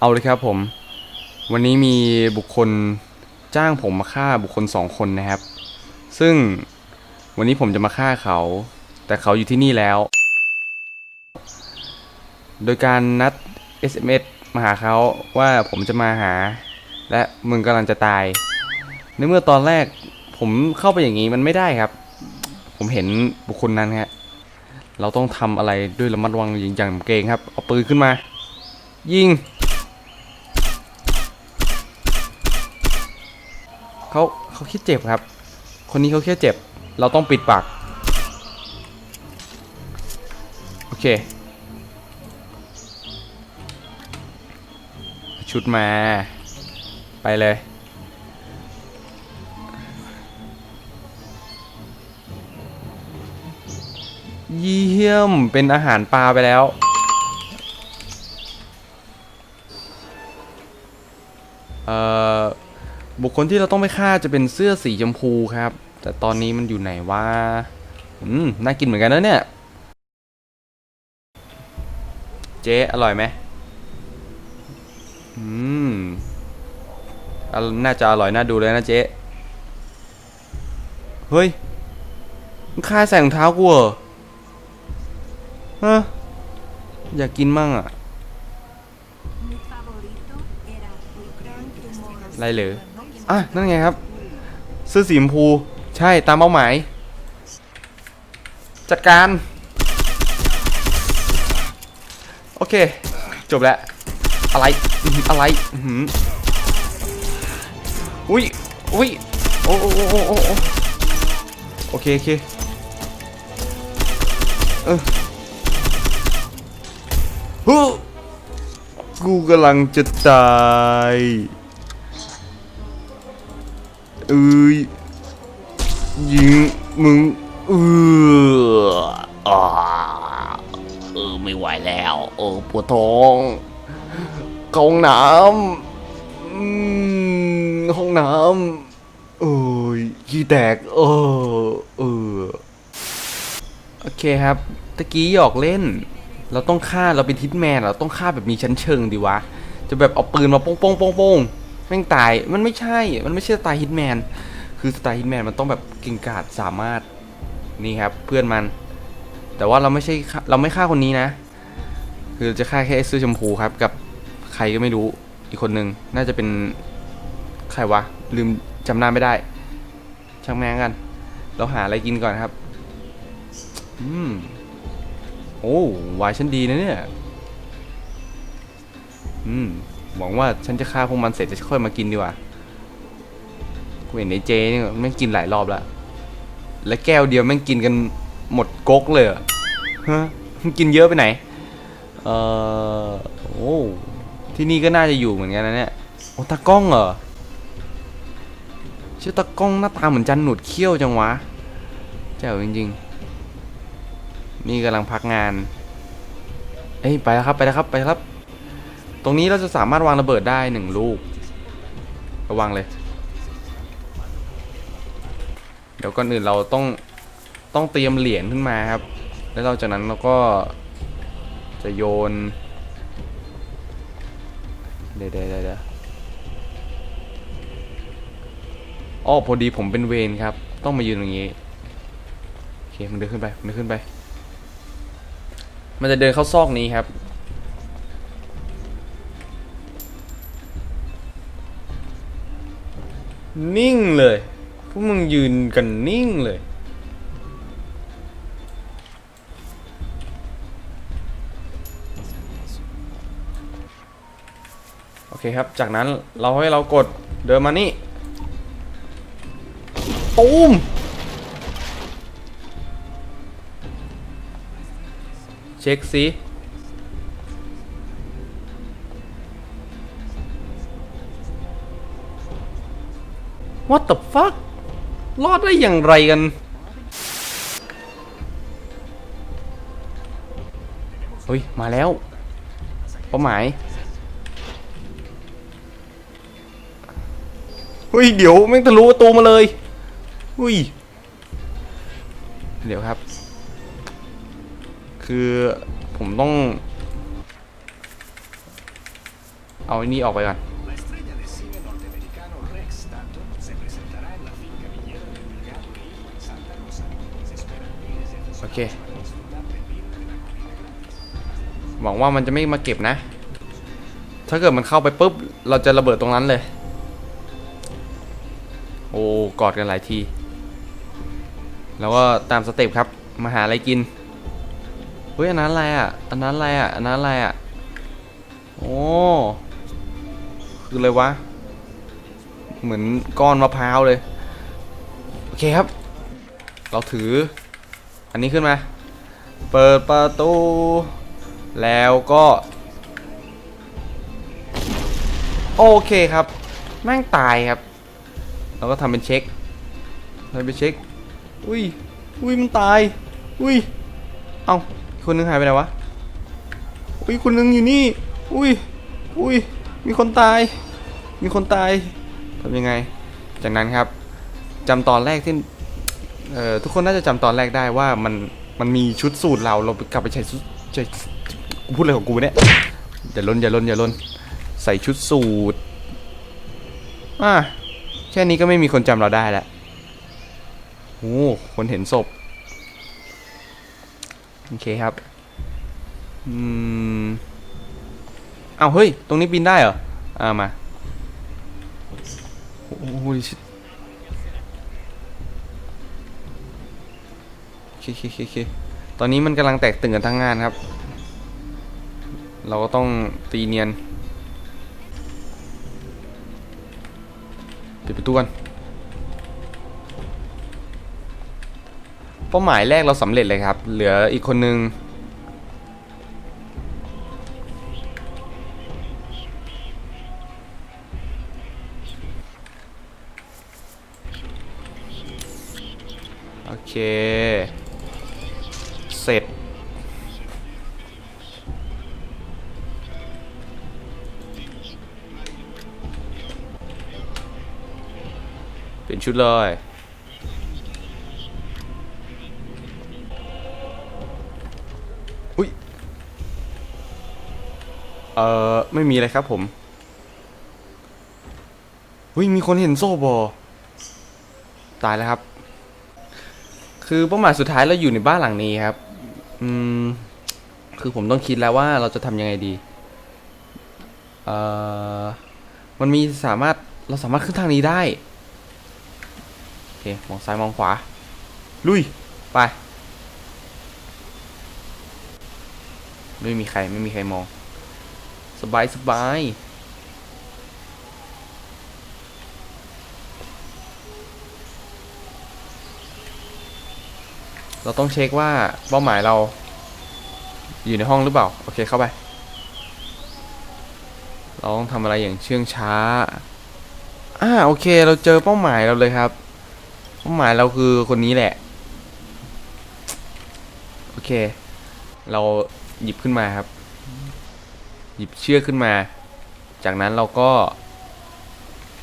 เอาเลยครับผม วันนี้มีบุคคลจ้างผมมาฆ่าบุคคลสองคนนะครับ ซึ่งวันนี้ผมจะมาฆ่าเขา แต่เขาอยู่ที่นี่แล้ว โดยการนัด SMS มาหาเขาว่าผมจะมาหา และมึงกำลังจะตาย ในเมื่อตอนแรกผมเข้าไปอย่างนี้มันไม่ได้ครับ ผมเห็นบุคคลนั้นฮะเราต้องทำอะไรด้วยระมัดระวังอย่างเกรงครับ เอาปืนขึ้นมา ยิง เขาเขาคิดเจ็บครับ คนนี้เขาแค่เจ็บ เราต้องปิดปาก โอเค ชุดมา ไปเลย เยี่ยม เป็นอาหารปลาไปแล้วเอ่อ บุคคลที่เราต้องไปฆ่าจะเป็นเสื้อสีชมพูครับ แต่ตอนนี้มันอยู่ไหนวะอืมน่ากินเหมือนกันนะเนี่ย เจ๊อร่อยไหมอืมอะน่าจะอร่อยน่าดูเลยนะเจ๊เฮ้ยมึงฆ่าใส่รองเท้ากูเหรอฮะอยากกินมั่งอะ Mi favorito era el gran tumor. อะไรเหร อะนั่นไงครับเสื้อสีชมพูใช่ตามเป้าหมาย จัดการ โอเค จบแล้ว อะไรอื้อหืออะไรอื้อหืออุ้ยอุ้ยโอ้โอ้โอ้โอ้โอ้โอ้โอเคโอเคเออฮู้กูกำลังจะตาย เอ้ยยิงมึงเอออ่าเออไม่ไหวแล้ว เออปวดท้องห้องน้ำอืมห้องน้ำเอ้ยขี้แตก เออเออโอเคครับตะกี้หยอกเล่น เราต้องฆ่าเราเป็นทิทแมนเราต้องฆ่าแบบมีชั้นเชิงดีวะ จะแบบเอาปืนมาโป้งโป้งโป้งโป้ง แม่งตายมันไม่ใช่ มันไม่ใช่สไตล์ฮิตแมน คือสไตล์ฮิตแมนมันต้องแบบเก่งกาจสามารถนี่ครับเพื่อนมัน แต่ว่าเราไม่ใช่เราไม่ฆ่าคนนี้นะ คือจะฆ่าแค่เสื้อชมพูครับ กับใครก็ไม่รู้อีกคนนึงน่าจะเป็นใครวะลืมจำหน้าไม่ได้ ช่างแม่งกัน เราหาอะไรกินก่อนครับ อืมโอ้วายฉันดีนะเนี่ย อืม หวังว่าฉันจะฆ่าพวกมันเสร็จจะค่อยมากินดีกว่า กูเห็นไอ้เจนี่แม่งกินหลายรอบแล้ว และแก้วเดียวแม่งกินกันหมดก๊กเลยฮะมันกินเยอะไปไหน เออโอ้ที่นี่ก็น่าจะอยู่เหมือนกันนะเนี่ยโอ้ตากล้องเหรอชื่อตากล้องหน้าตาเหมือนจันหนุดเขี้ยวจังวะเจ๋วจริงๆนี่กำลังพักงาน เอ้ยไปแล้วครับไปแล้วครับไปแล้วครับ รงนี้เราจะสามารถวางระเบิดได้หนึ่งลูก ระวังเลย เดี๋ยวก่อนอื่นเราต้องต้องเตรียมเหรียญขึ้นมาครับ แล้วเราจากนั้นเราก็จะโยน เดี๋ยวเดี๋ยวเดี๋ยวอ๋อพอดีผมเป็นเวรครับ ต้องมายืนตรงนี้ โอเค มันเดินขึ้นไป มันเดินขึ้นไป มันจะเดินเข้าซอกนี้ครับ นิ่งเลย พวกมึงยืนกันนิ่งเลย โอเคครับ จากนั้นเราให้เรากดเดินมานี่ตูมเช็คสิ What the fuck รอดได้อย่างไรกัน เฮ้ย มาแล้วเป้าหมายเฮ้ย เดี๋ยวแม่งทะลุประตูมาเลยอุ้ย เดี๋ยวครับ คือผมต้อง เอาไอ้นี่ออกไปก่อน หวังว่ามันจะไม่มาเก็บนะ ถ้าเกิดมันเข้าไปปุ๊บ เราจะระเบิดตรงนั้นเลย โอ้กอดกันหลายที แล้วก็ตามสเต็ปครับ มาหาอะไรกิน เฮ้ย อันนั้นอะไรอะ อันนั้นอะไรอะ อันนั้นอะไรอะ โอ้ คืออะไรวะ เหมือนก้อนมะพร้าวเลย โอเคครับ เราถือ อันนี้ขึ้นมา เปิดประตู แล้วก็ โอเคครับ แม่งตายครับ เราก็ทำเป็นเช็คทำเป็นเช็ค อุ้ย อุ้ยมันตาย อุ้ย เอ้าอีกคนนึงหายไปไหนวะ อุ้ยคนนึงอยู่นี่ อุ้ย อุ้ย มีคนตาย มีคนตายทำยังไง จากนั้นครับจำตอนแรกที่ เอ่อทุกคนน่าจะจำตอนแรกได้ว่ามันมันมีชุดสูตรเราเรากลับไปใช้ชุดใช้กูพูดอะไรของกูเนี่ยอย่าล้นอย่าล้นอย่าล้นใส่ชุดสูตรอะแค่นี้ก็ไม่มีคนจำเราได้แล้วโอ้คนเห็นศพโอเคครับอืมเอาเฮ้ย ตรงนี้ปีนได้เหรออ่ามาโอ้โห เคโอเคโอเคโอเคตอนนี้มันกำลังแตกตื่นกันทั้งงานครับ เราก็ต้องตีเนียนปิดประตูกันเป้าหมายแรกเราสำเร็จเลยครับ เหลืออีกคนนึงโอเค เสร็จ เปลี่ยนชุดเลยอุ้ยเอ่อ ไม่มีอะไรครับผมอุ้ยมีคนเห็นโซ่บอตายแล้วครับ คือเป้าหมายสุดท้ายเราอยู่ในบ้านหลังนี้ครับ อืม คือผมต้องคิดแล้วว่าเราจะทำยังไงดี เอ่อ มันมีสามารถเราสามารถขึ้นทางนี้ได้ โอเค มองซ้ายมองขวา ลุย ไป ไม่มีใครไม่มีใครมอง สบายสบาย เราต้องเช็คว่าเป้าหมายเรา อยู่ในห้องหรือเปล่า โอเคเข้าไป เราต้องทำอะไรอย่างเชื่องช้า อ่าโอเค เราเจอเป้าหมายเราเลยครับ เป้าหมายเราคือคนนี้แหละ โอเค เราหยิบขึ้นมาครับ หยิบเชือกขึ้นมา จากนั้นเราก็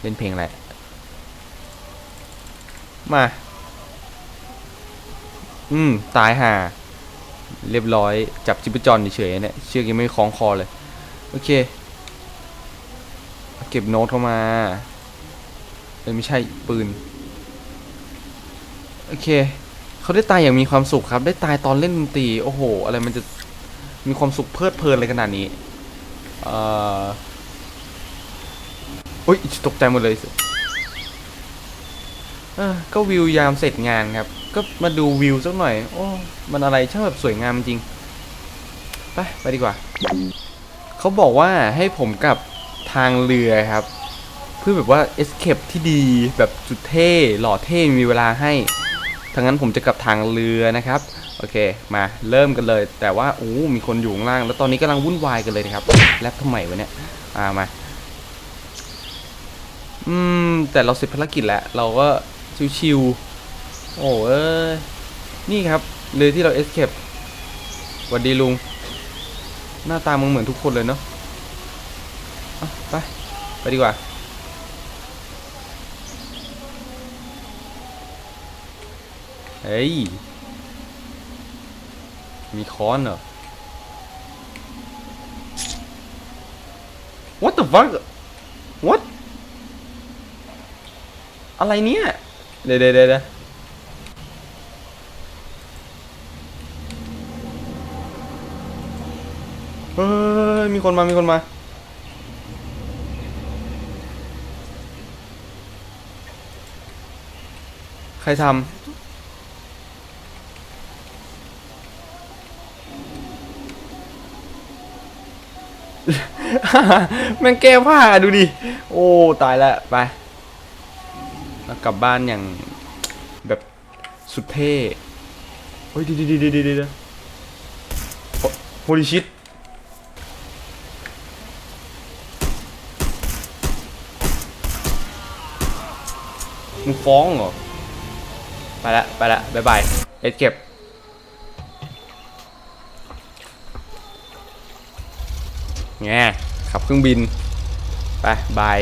เล่นเพลงอะไร มา อืม ตายห่า เรียบร้อย จับจิปจรเฉยๆเนี่ย เชือกยังไม่คล้องคอเลย โอเค เก็บโน้ตเข้ามาเอ้ยไม่ใช่ปืน โอเค เขาได้ตายอย่างมีความสุขครับ ได้ตายตอนเล่นดนตรี โอ้โห อะไรมันจะมีความสุขเพลิดเพลินอะไรขนาดนี้ เอ่อโอ้ยตกใจหมดเลยเออก็วิวยามเสร็จงานครับ ก็มาดูวิวสักหน่อย โอ้ มันอะไรช่างแบบสวยงามจริง ไป ไปดีกว่า เขาบอกว่าให้ผมกับทางเรือครับ เพื่อแบบว่า escape ที่ดีแบบจุดเท่ หล่อเท่ มีเวลาให้ทั้งนั้นผมจะกลับทางเรือนะครับ โอเค มาเริ่มกันเลย แต่ว่าโอ้มีคนอยู่ข้างล่าง แล้วตอนนี้กำลังวุ่นวายกันเลยนะครับ แลบทำไมวะเนี่ย อ่า มา อืม แต่เราเสร็จภารกิจแล้ว เราก็ชิวๆ โอ้เอ้ยนี่ครับเรือที่เรา escape สวัสดีลุง หน้าตามึงเหมือนทุกคนเลยเนาะะไป ไปดีกว่า เฮ้ย มีค้อนเหรอ what the fuck what อะไรเนี่ย เดี๋ยวเดี๋ยวเดี๋ยวเดี๋ยวเฮ้ ยมีคนมา มีคนมา ใครทำแม่งแก้ผ้าดูดิ โอ้ตายแล้วไปเรากลับบ้านอย่างแบบสุดเท่เฮ้ยเดีดีดีดีดีโฮลิชิต มึงฟ้องเหรอ ไปละไปละบายบายเอ็ดเก็บ แง่ขับเครื่องบิน ไป บาย